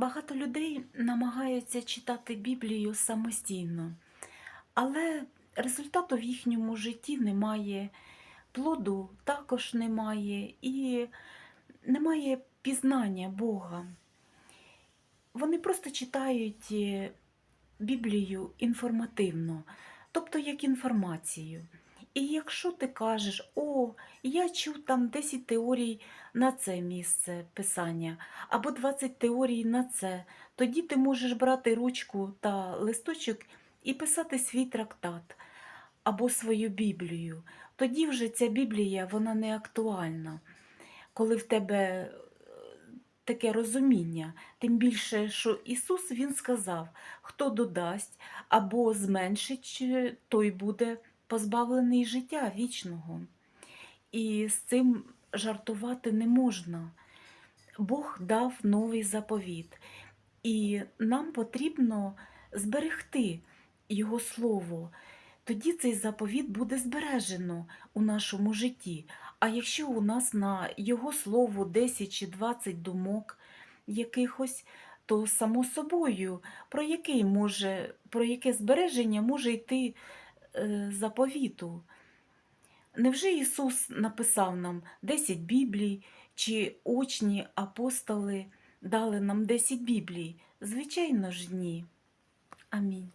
Багато людей намагаються читати Біблію самостійно, але результату в їхньому житті немає, плоду також немає і немає пізнання Бога. Вони просто читають е, Біблію інформативно, тобто як інформацію. І якщо ти кажеш, о, я чув там 10 теорій на це місце писання, або 20 теорій на це, тоді ти можеш брати ручку та листочок і писати свій трактат або свою Біблію. Тоді вже ця Біблія вона не актуальна, коли в тебе е, таке розуміння. Тим більше, що Ісус Він сказав, хто додасть або зменшить, той буде позбавлений життя вічного. І з цим жартувати не можна. Бог дав новий заповіт, і нам потрібно зберегти Його Слово. Тоді цей заповіт буде збережено у нашому житті. А якщо у нас на Його Слово 10 чи 20 думок якихось, то само собою, про, який може, про яке збереження може йти заповіту? Невже Ісус написав нам 10 Біблій, чи очні апостоли дали нам 10 Біблій? Звичайно ж, ні. Амінь.